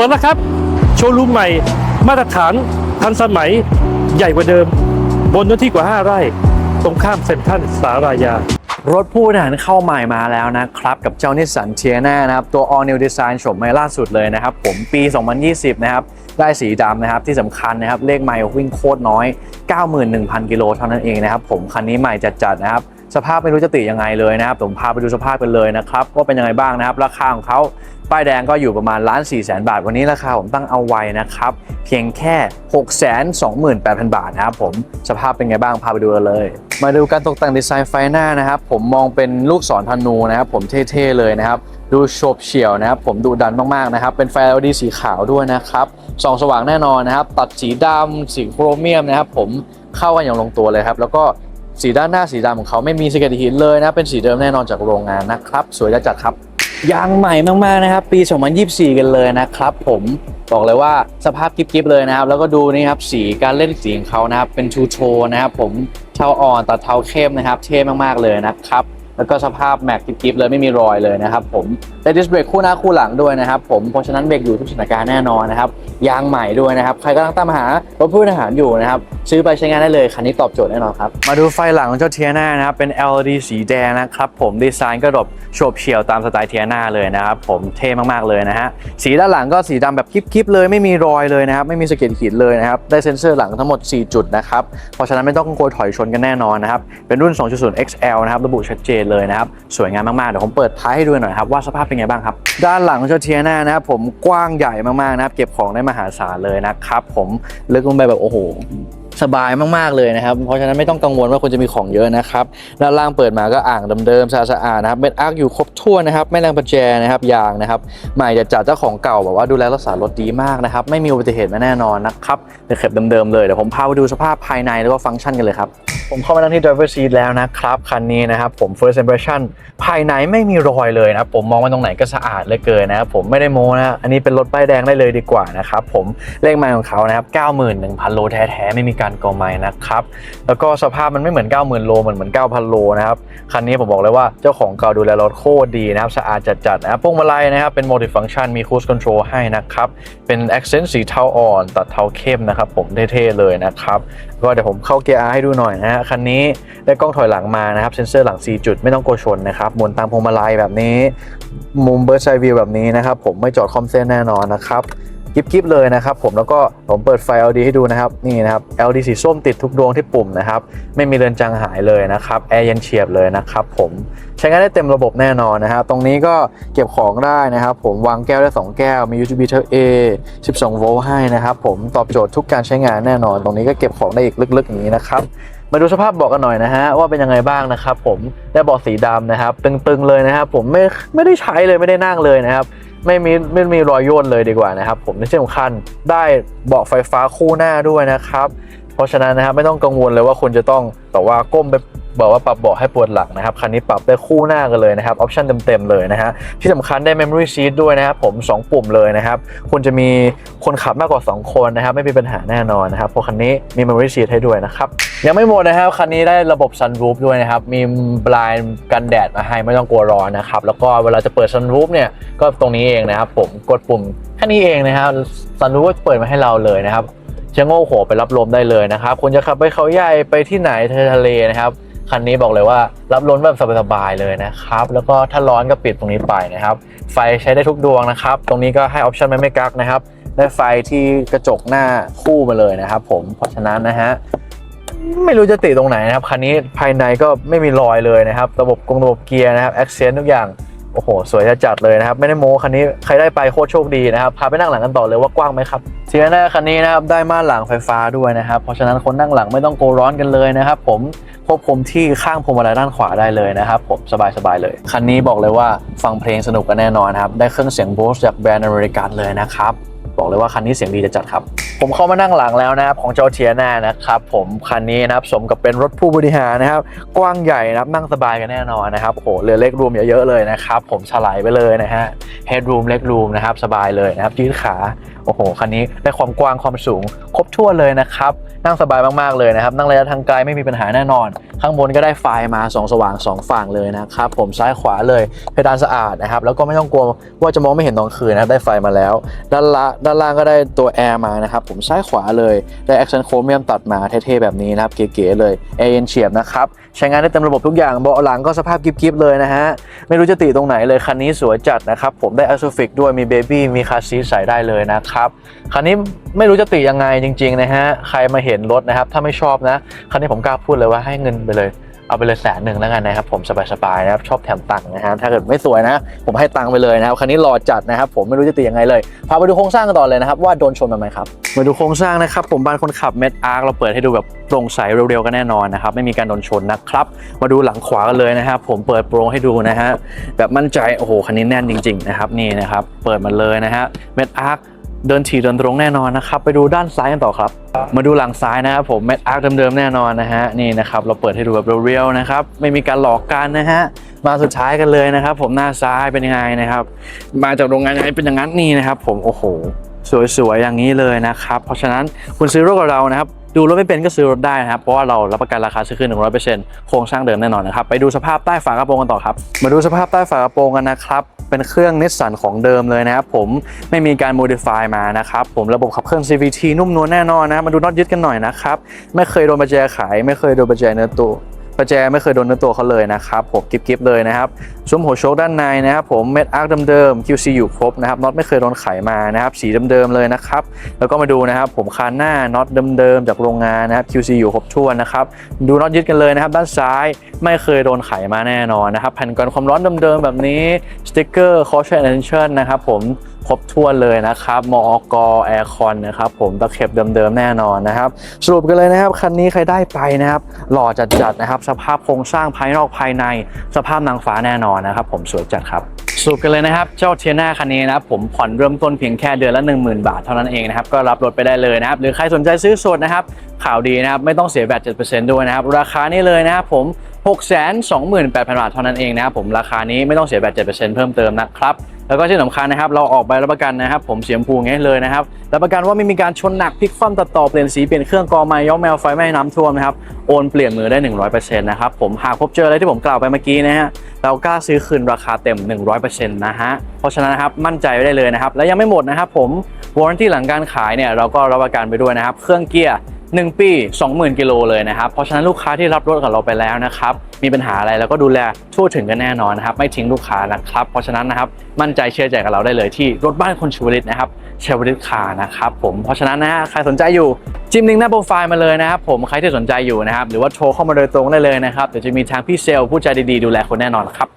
ปิดแล้วครับ โชว์รูมใหม่ มาตรฐานทันสมัยใหญ่กว่าเดิม บนเนื้อที่กว่า 5 ไร่ ตรงข้ามเซ็นทรัลสารายา รถผู้บริหารเข้าใหม่มาแล้วนะครับ กับเจ้านิสสันเทียนานะครับ ตัว All New Design โฉมใหม่ล่าสุดเลยนะครับ ผมปี 2020 นะครับ ได้สีดำนะครับ ที่สำคัญนะครับ เลขไมล์วิ่งโคตรน้อย 91,000 กิโลเท่านั้นเองนะครับ ผมคันนี้ใหม่จัดๆนะครับ สภาพไม่รู้จะติยังไงเลยนะครับผมพาไปดูสภาพกันเลยนะครับว่าเป็นยังไงบ้างนะครับ ราคาของเขาป้ายแดงก็อยู่ประมาณล้าน4แสนบาท วันนี้ราคาผมตั้งเอาไว้นะครับ เพียงแค่628,000บาทนะครับผมสภาพเป็นไงบ้างพาไปดูกันเลย มาดูการตกแต่งดีไซน์ไฟหน้านะครับ ผมมองเป็นลูกศรธนูนะครับ ผมเท่ๆเลยนะครับ ดูโฉบเฉี่ยวนะครับ ผมดูดันมากๆนะครับ เป็นไฟ LED สีขาวด้วยนะครับส่องสว่างแน่นอนนะครับ ตัดสีดำสีโครเมียมนะครับ ผมเข้ากันอย่างลงตัวเลยครับ แล้วก็ สีด้านหน้าสีดำของเขาไม่มีสเก็ดหินเลยนะเป็นสีเดิมแน่นอนจากโรงงานนะครับ สวยจัดครับยางใหม่มากๆนะครับ ปี 2024 กันเลยนะครับผมบอกเลยว่าสภาพกริบๆเลยนะครับ แล้วก็ดูนี่ครับสีการเล่นสีของเขานะครับเป็นทูโทนนะครับผมเทาอ่อนตัดเทาเข้มนะครับ เท่มากๆเลยนะครับ แล้วก็สภาพแม็กกิ๊บเลยไม่มีรอยเลยนะครับผมได้ดิสเบรกคู่หน้าคู่หลังด้วยนะครับผมเพราะฉะนั้นเบรกอยู่ทุกสถานการณ์แน่นอนนะครับยางใหม่ด้วยนะครับใครกำลังตามหารถผู้บริหารอยู่นะครับซื้อไปใช้งานได้เลยคันนี้ตอบโจทย์แน่นอนครับมาดูไฟหลังของเจ้าเทียนานะครับเป็น LED สีแดงนะครับผมดีไซน์ก็แบบโฉบเฉี่ยวตามสไตล์เทียนาเลยนะครับผมเท่มากๆเลยนะฮะสีด้านหลังก็สีดำแบบคลิปๆเลยไม่มีรอยเลยนะครับไม่มีสะเก็ดหินเลยนะครับได้เซ็นเซอร์หลังทั้งหมด 4 จุดนะครับเพราะฉะนั้นไม่ต้องกลัวถอยชนกันแน่นอนนะครับเป็นรุ่น 2.0 XL นะครับระบุชัดเจนเลยนะครับ สวยงามมากๆ เดี๋ยวผมเปิดท้ายให้ดูหน่อยครับว่าสภาพเป็นไงบ้างครับ ด้านหลังของเจ้าเทียนานะครับผมกว้างใหญ่มากๆนะครับ เก็บของได้มหาศาลเลยนะครับผมลึกลงไปแบบโอ้โหสบายมากๆเลยนะครับ เพราะฉะนั้นไม่ต้องกังวลว่าคุณจะมีของเยอะนะครับ ด้านล่างเปิดมาก็อ่างเดิมๆสะอาดๆนะครับเม็ดอาร์คอยู่ครบถ้วนนะครับไม่แรงประแจนะครับยางนะครับใหม่จะจัดเจ้าของเก่าแบบว่าดูแลรักษารถดีมากนะครับไม่มีอุบัติเหตุมาแน่นอนนะครับเป็นเข็บเดิมๆเลยเดี๋ยวผมพาไปดูสภาพภายในแล้วก็ฟังก์ชันกันเลยครับ ผมเข้ามานั่งที่ driver seat แล้วนะครับ คันนี้นะครับผม first impression ภายในไม่มีรอยเลยนะผมมองว่าตรงไหนก็สะอาดเลยเกินนะครับผมไม่ได้โม้นะอันนี้เป็นรถป้ายแดงได้เลยดีกว่านะครับผมเลขไมล์ของเขานะครับ 91,000 โลแท้ๆ ไม่มีการโกงไมล์นะครับ แล้วก็สภาพมันไม่เหมือน 90,000 โลเหมือนเหมือน 9,000 โลนะครับ คันนี้ผมบอกเลยว่าเจ้าของเก่าดูแลรถโคตรดีนะครับ สะอาดจัดๆนะพวงมาลัยนะครับเป็น multi-function มี cruise control ให้นะครับ เป็น accent สีเทาอ่อน ตัดเทาเข้มนะครับผมเท่ๆเลยนะครับก็เดี๋ยวผมเข้าเกียร์ R ให้ดูหน่อยนะฮะคันนี้ได้กล้องถอยหลังมานะครับเซ็นเซอร์หลัง 4 จุดไม่ต้องกลัวชนนะครับหมุนตามพวงมาลัยแบบนี้ มุมเบิร์ดไซวิวแบบนี้นะครับผมไม่จอดคอมเส้นแน่นอนนะครับกิบกิบเลยนะครับผมแล้วก็ผมเปิดไฟ LD ให้ดูนะครับนี่นะครับ LD สีส้มติดทุกดวงที่ปุ่มนะครับไม่มีเรือนจางหายเลยนะครับแอร์เย็นเฉียบเลยนะครับผมใช้งานได้เต็มระบบแน่นอนนะครับตรงนี้ก็เก็บของได้นะครับผมวางแก้วได้ 2 แก้วมี USB Type A 12 โวลต์ให้นะครับผมตอบโจทย์ทุกการใช้งานแน่นอน ตรงนี้ก็เก็บของได้อีกลึกๆอย่างนี้นะครับ มาดูสภาพเบาะกันหน่อยนะฮะว่าเป็นยังไงบ้างนะครับผมได้เบาะสีดำนะครับ ตึงๆเลยนะครับ ผมไม่ไม่ได้ใช้เลยไม่ได้นั่งเลยนะครับ ไม่มีไม่มีรอยย่นเลยดีกว่านะครับ ผมในที่สำคัญได้เบาะไฟฟ้าคู่หน้าด้วยนะครับ เพราะฉะนั้นนะครับไม่ต้องกังวลเลยว่าคุณจะต้องแต่ว่าก้มไป แบบว่าปรับเบาะให้ปวดหลังนะครับ คันนี้ปรับได้คู่หน้ากันเลยนะครับ ออปชันเต็มๆเลยนะฮะ ที่สำคัญได้ Memory Seat ด้วยนะครับ ผม 2 ปุ่มเลยนะครับ คุณจะมีคนขับมากกว่า 2 คนนะครับ ไม่มีปัญหาแน่นอนนะครับ เพราะคันนี้มี Memory Seat ให้ด้วยนะครับ ยังไม่หมดนะครับ คันนี้ได้ระบบ Sunroof ด้วยนะครับ มีบลายกันแดดมาให้ไม่ต้องกลัวร้อนนะครับ แล้วก็เวลาจะเปิด Sunroof เนี่ย ก็ตรงนี้เองนะครับ ผม กดปุ่มแค่นี้เองนะครับ Sunroof ก็เปิดมาให้เราเลยนะครับจะโง่โหไปรับลมได้เลยนะครับ คุณจะขับไปเขาใหญ่ไปที่ไหนทะเลนะครับ คันนี้บอกเลยว่ารับลมแบบสบายๆเลยนะครับ แล้วก็ถ้าร้อนก็ปิดตรงนี้ไปนะครับ ไฟใช้ได้ทุกดวงนะครับ ตรงนี้ก็ให้ออปชันไม่ไม่กักนะครับได้ไฟที่กระจกหน้าคู่มาเลยนะครับผมเพราะฉะนั้นนะฮะไม่รู้จะติตรงไหนนะครับ คันนี้ภายในก็ไม่มีรอยเลยนะครับ ระบบกงระบบเกียร์นะครับแอคเซนต์ทุกอย่าง โอ้โห สวยจัดเลยนะครับ ไม่ได้โม้คันนี้ใครได้ไปโคตรโชคดีนะครับ พาไปนั่งหลังกันต่อเลยว่ากว้างไหมครับเทียน่าคันนี้นะครับ ได้ม่านหลังไฟฟ้าด้วยนะครับ เพราะฉะนั้นคนนั่งหลังไม่ต้องโกร้อนกันเลยนะครับ ผมควบคุมที่ข้างพวงมาลัยด้านขวาได้เลยนะครับผมสบายๆเลย คันนี้บอกเลยว่าฟังเพลงสนุกกันแน่นอนครับ ได้เครื่องเสียงโบสจากแบรนด์อเมริกันเลยนะครับ บอกเลยว่าคันนี้เสียงดีจะจัดครับ ผมเข้ามานั่งหลังแล้วนะครับของเจ้าเทียนานะครับผมคันนี้นะครับสมกับเป็นรถผู้บริหารนะครับกว้างใหญ่นะครับนั่งสบายกันแน่นอนนะครับโอ้โหเหลือเล็กรูมเยอะๆเลยนะครับผมฉลายไปเลยนะฮะเฮดรูมเล็กรูมนะครับสบายเลยนะครับยืดขาโอ้โหคันนี้ได้ความกว้างความสูงครบถ้วนเลยนะครับ นั่งสบายมากๆเลยนะครับ นั่งระยะทางไกลไม่มีปัญหาแน่นอน ข้างบนก็ได้ไฟมาสองสว่างสองฝั่งเลยนะครับ ผมซ้ายขวาเลยเพดานสะอาดนะครับ แล้วก็ไม่ต้องกลัวว่าจะมองไม่เห็นตอนคืนนะครับ ได้ไฟมาแล้ว ด้านละด้านล่างก็ได้ตัวแอร์มานะครับ ผมซ้ายขวาเลยได้แอคเซนโครเมียมตัดมาเท่ๆแบบนี้นะครับ เก๋ๆเลยแอร์เย็นเฉียบนะครับใช้งานได้เต็มระบบทุกอย่างเบาะหลังก็สภาพกิ๊บๆเลยนะฮะไม่รู้จะติตรงไหนเลยคันนี้สวยจัดนะครับผมได้ a s o f i c ด้วยมีเบบี้มีคาซีใส่ได้เลยนะครับคันนี้ไม่รู้จะติยังไงจริงๆนะฮะใครมาเห็นห็นรถนะครับ ถ้าไม่ชอบนะคันนี้ผมกล้าพูดเลยว่าให้เงินไปเลยเอาไปเลยแสนหนึ่งแล้วกันนะครับผมสบายๆนะครับชอบแถมตังค์นะฮะถ้าเกิดไม่สวยนะผมให้ตังค์ไปเลยนะครับคันนี้หล่อจัดนะครับผมไม่รู้จะตียังไงเลยพาไปดูโครงสร้างกันต่อเลยนะครับว่าโดนชนมาไหมครับมาดูโครงสร้างนะครับผมบานคนขับเม็ดอาร์เราเปิดให้ดูแบบโปร่งใสเร็วๆกันแน่นอนนะครับไม่มีการโดนชนนะครับมาดูหลังขวากันเลยนะครับผมเปิดโปร่งให้ดูนะฮะแบบมั่นใจโอ้โหคันนี้แน่นจริง ๆนะครับนี่นะครับเปิดมาเลยนะฮะเม็ดอาร์ เดินถี่เดินตรงแน่นอนนะครับ ไปดูด้านซ้ายกันต่อครับ มาดูหลังซ้ายนะครับผมเม็ดอาร์คเดิมๆแน่นอนนะฮะนี่นะครับเราเปิดให้ดูแบบเรียวๆนะครับไม่มีการหลอกกันนะฮะมาสุดท้ายกันเลยนะครับ ผมหน้าซ้ายเป็นยังไงนะครับ มาจากโรงงานยังไงเป็นอย่างนั้นนี่นะครับ ผมโอ้โห สวยๆอย่างนี้เลยนะครับ เพราะฉะนั้นคุณซื้อรถกับเรานะครับดูรถไม่เป็นก็ซื้อรถได้นะครับ เพราะว่าเรารับประกันราคาซื้อคืน 100%โครงสร้างเดิมแน่นอนนะครับ ไปดูสภาพใต้ฝากระโปรงกันต่อครับ มาดูสภาพใต้ฝากระโปรงกันนะครับ เป็นเครื่องนิสสันของเดิมเลยนะครับผมไม่มีการโมดิฟายมานะครับผมระบบขับเคลื่อน CVT นุ่มนวลแน่นอนนะครับมาดูน็อตยึดกันหน่อยนะครับไม่เคยโดนประแจขายไม่เคยโดนประแจเนื้อตัว ประแจไม่เคยโดนเนื้อตัวเขาเลยนะครับผมกิฟๆเลยนะครับซุ้มหัวโชคด้านในนะครับผมเม็ดอาร์คเดิมๆ QC อยู่ครบนะครับน็อตไม่เคยโดนไขมานะครับสีเดิมๆเลยนะครับแล้วก็มาดูนะครับผมคานหน้าน็อตเดิมๆจากโรงงานนะครับ QC อยู่ครบถ้วนนะครับดูน็อตยึดกันเลยนะครับ ด้านซ้ายไม่เคยโดนไขมาแน่นอนนะครับแผ่นกันความร้อนเดิมๆแบบนี้สติ๊กเกอร์ caution attention นะครับผม ครบถ้วนเลยนะครับมอกแอร์คอนนะครับผมตะเข็บเดิมๆแน่นอนนะครับสรุปกันเลยนะครับคันนี้ใครได้ไปนะครับหล่อจัดๆนะครับ สภาพโครงสร้างภายนอกภายใน สภาพนางฟ้าแน่นอนนะครับ ผมสวยจัดครับสรุปกันเลยนะครับ เจ้าเทียน่าคันนี้นะครับผมผ่อนเริ่มต้นเพียงแค่เดือนละ 10,000 บาทเท่านั้นเองนะครับก็รับรถไปได้เลยนะครับหรือใครสนใจซื้อสดนะครับข่าวดีนะครับไม่ต้องเสียแบต7%ด้วยนะครับราคานี้เลยนะครับผม 628,000 บาทเท่านั้นเองนะครับผมราคานี้ไม่ต้องเสียแบต7%เพิ่มเติมนะครับแล้วก็ที่สำคัญนะครับเราออกใบรับประกันนะครับผมเสียมพูงี้เลยนะครับรับประกันว่าไม่มีการชนหนักพลิกคว่ำตัดต่อเปลี่ยนสีเปลี่ยนเครื่องกรองไม้ย้อมแมวไฟไหม้น้ำท่วมนะครับโอนเปลี่ยนมือได้ 100%นะครับผมหากพบเจออะไรที่ผมกล่าวไปเมื่อกี้นะฮะเรากล้าซื้อคืนราคาเต็ม 100%นะฮะเพราะฉะนั้นนะครับมั่นใจไได้เลยนะครับและยังไม่หมดนะครับผมวอร์ n ที่หลังการขายเนี่ยเราก็รับประกันไปด้วยนะครับเครื่องเกียร์ 1 ปี 20,000 กิโลเลยนะครับ เพราะฉะนั้นลูกค้าที่รับรถกับเราไปแล้วนะครับ มีปัญหาอะไรเราก็ดูแลทั่วถึงกันแน่นอนนะครับ ไม่ทิ้งลูกค้านะครับ เพราะฉะนั้นนะครับ มั่นใจเชื่อใจกับเราได้เลยที่รถบ้านคนชวลิตนะครับเชวลิตคาร์นะครับผม เพราะฉะนั้นนะฮะใครสนใจอยู่จิ้มลิงก์หน้าโปรไฟล์มาเลยนะครับผม ใครที่สนใจอยู่นะครับ หรือว่าโทรเข้ามาโดยตรงได้เลยนะครับ เดี๋ยวจะมีทางพี่เซลล์ผู้ใจดีๆดูแลคนแน่นอนครับ